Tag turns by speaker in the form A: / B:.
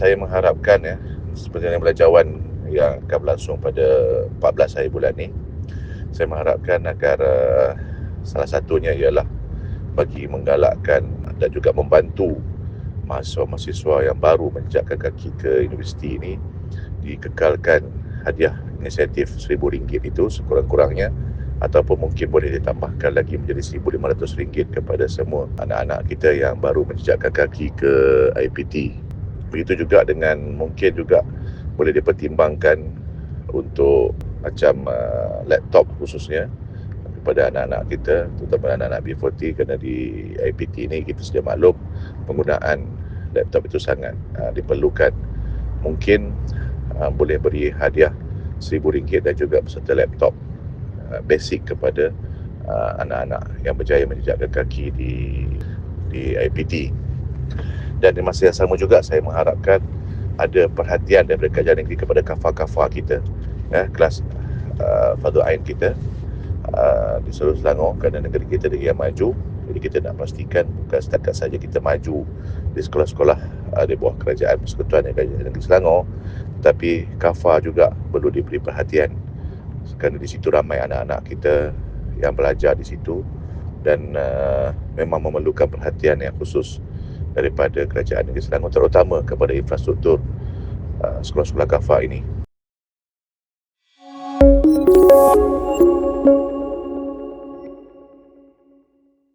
A: saya mengharapkan ya yang belajawan yang akan berlangsung pada 14 hari bulan ni saya mengharapkan agar uh, salah satunya ialah bagi menggalakkan dan juga membantu mahasiswa-mahasiswa yang baru menjejakkan kaki ke universiti ini dikekalkan hadiah inisiatif RM1,000 itu sekurang-kurangnya ataupun mungkin boleh ditambahkan lagi menjadi RM1,500 kepada semua anak-anak kita yang baru menjejakkan kaki ke IPT. Begitu juga dengan mungkin juga boleh dipertimbangkan untuk macam uh, laptop khususnya kepada anak-anak kita terutama anak-anak B40 kerana di IPT ini kita sedia maklum penggunaan laptop itu sangat uh, diperlukan. Mungkin uh, boleh beri hadiah RM1,000 dan juga beserta laptop uh, basic kepada uh, anak-anak yang berjaya menjejakkan kaki di di IPT dan di masa yang sama juga saya mengharapkan ada perhatian daripada kerajaan negeri kepada kafa-kafa kita ya, kelas uh, Fadul Ain kita uh, di seluruh Selangor kerana negeri kita negeri yang maju. Jadi kita nak pastikan bukan setakat saja kita maju di sekolah-sekolah uh, di bawah kerajaan persekutuan kerajaan negeri Selangor tetapi kafa juga perlu diberi perhatian. Kerana di situ ramai anak-anak kita yang belajar di situ dan uh, memang memerlukan perhatian yang khusus daripada kerajaan negeri Selangor terutama kepada infrastruktur uh, sekolah-sekolah kafa ini.